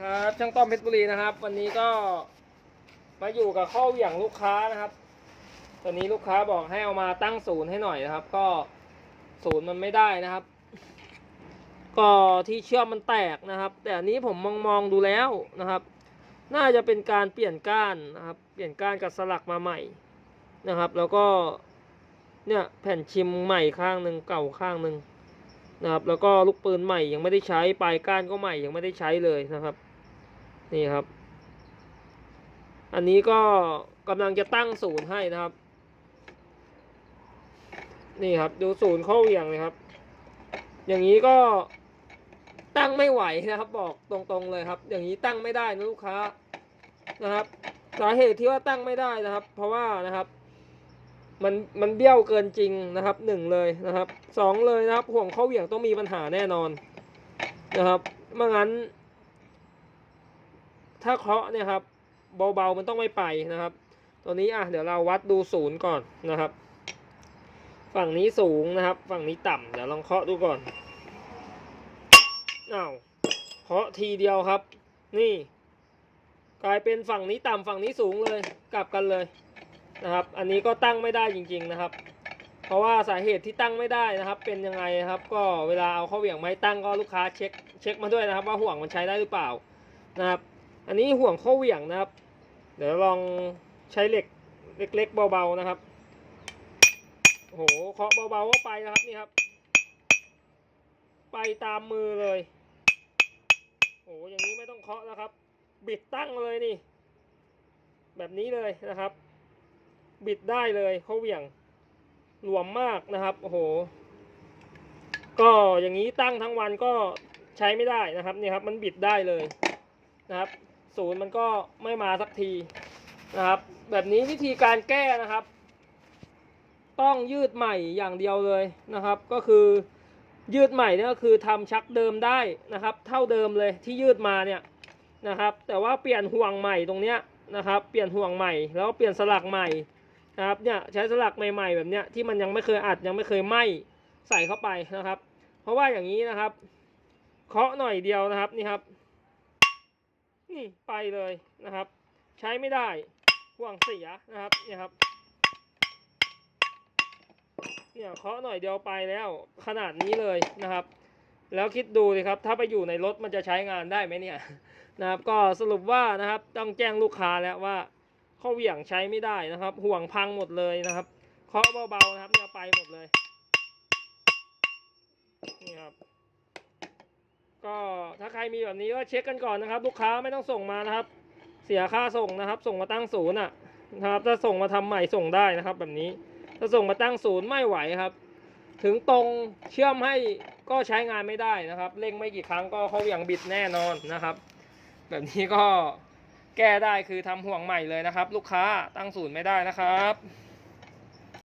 ครับช่างต้อมเพชรบุรีนะครับ วันนี้ก็มาอยู่กับข้อเหวี่ยงลูกค้านะครับ ตอนนี้ลูกค้าบอกให้เอามาตั้งศูนย์ให้หน่อยนะครับ ก็ศูนย์มันไม่ได้นะครับ ก็ที่เชื่อมมันแตกนะครับ แต่อันนี้ผมมองมองดูแล้วนะครับ น่าจะเป็นการเปลี่ยนก้านนะครับ เปลี่ยนก้านกับสลักมาใหม่นะครับ แล้วก็เนี่ยแผ่นชิมใหม่ข้างหนึ่งเก่าข้างหนึ่งนะครับแล้วก็ลูกปืนใหม่ยังไม่ได้ใช้ปลายก้านก็ใหม่ยังไม่ได้ใช้เลยนะครับ นี่ครับ อันนี้ก็กำลังจะตั้งศูนย์ให้นะครับ นี่ครับดูศูนย์เข้าเหวี่ยงเลยครับ อย่างนี้ก็ตั้งไม่ไหวนะครับ บอกตรงๆเลยครับ อย่างนี้ตั้งไม่ได้นะลูกค้านะครับสาเหตุที่ว่าตั้งไม่ได้นะครับ เพราะว่านะครับ มันมันเบี้ยวเกินจริงนะครับหนึ่งเลยนะครับสองเลยนะครับห่วงเข้าเหวี่ยงต้องมีปัญหาแน่นอนนะครับไม่งั้น ถ้าเคาะเนี่ยครับเบาๆมันต้องไม่ไปนะครับ ตัวนี้อะเดี๋ยวเราวัดดูศูนย์ก่อนนะครับ ฝั่งนี้สูงนะครับ ฝั่งนี้ต่ำเดี๋ยวลองเคาะดูก่อนอ้าวเคาะทีเดียวครับ นี่ กลายเป็นฝั่งนี้ต่ำฝั่งนี้สูงเลยกลับกันเลยนะครับ อันนี้ก็ตั้งไม่ได้จริง ๆนะครับ เพราะว่าสาเหตุที่ตั้งไม่ได้นะครับ เป็นยังไงครับ ก็เวลาเอาเข้าเหวี่ยงไม้ตั้งก็ลูกค้าเช็คเช็คมาด้วยนะครับ ว่าห่วงมันใช้ได้หรือเปล่านะครับ อันนี้ห่วงเข้าเหวี่ยงนะครับ เดี๋ยวลองใช้เหล็กเล็ก ๆ เบาๆนะครับโอ้โหเคาะเบาๆก็ไปนะครับนี่ครับ ไปตามมือเลยโอ้โหอย่างนี้ไม่ต้องเคาะแล้วครับ บิดตั้งเลยนี่ แบบนี้เลยนะครับ บิดได้เลยเขาเหวี่ยงหลวมมากนะครับโอ้โห ก็อย่างนี้ตั้งทั้งวันก็ใช้ไม่ได้นะครับนี่ครับ มันบิดได้เลยนะครับ ศูนย์มันก็ไม่มาสักทีนะครับ แบบนี้วิธีการแก้นะครับ ต้องยืดใหม่อย่างเดียวเลยนะครับ ก็คือยืดใหม่เนี่ยก็คือทำชักเดิมได้นะครับ เท่าเดิมเลยที่ยืดมาเนี่ยนะครับ แต่ว่าเปลี่ยนห่วงใหม่ตรงเนี้ยนะครับ เปลี่ยนห่วงใหม่แล้วเปลี่ยนสลักใหม่นะครับเนี่ยใช้สลักใหม่ๆแบบเนี้ยที่มันยังไม่เคยอัดยังไม่เคยไหมใส่เข้าไปนะครับ เพราะว่าอย่างนี้นะครับเคาะหน่อยเดียวนะครับนี่ครับ นี่ไปเลยนะครับ ใช้ไม่ได้ห่วงเสียนะครับเนี่ยครับเนี่ยเคาะหน่อยเดียวไปแล้วขนาดนี้เลยนะครับ แล้วคิดดูสิครับ ถ้าไปอยู่ในรถมันจะใช้งานได้ไหมเนี่ยนะครับ ก็สรุปว่านะครับต้องแจ้งลูกค้าแล้วว่าข้อเหวี่ยงใช้ไม่ได้นะครับ ห่วงพังหมดเลยนะครับเคาะเบาๆนะครับเนี่ยไปหมดเลยนี่ครับ ก็ถ้าใครมีแบบนี้ก็เช็คกันก่อนนะครับ ลูกค้าไม่ต้องส่งมานะครับ เสียค่าส่งนะครับ ส่งมาตั้งศูนย์อะนะครับ ถ้าส่งมาทำใหม่ส่งได้นะครับ แบบนี้ถ้าส่งมาตั้งศูนย์ไม่ไหวครับ ถึงตรงเชื่อมให้ก็ใช้งานไม่ได้นะครับเร่งไม่กี่ครั้งก็เขาอย่างบิดแน่นอนนะครับ แบบนี้ก็แก้ได้คือทำห่วงใหม่เลยนะครับ ลูกค้าตั้งศูนย์ไม่ได้นะครับ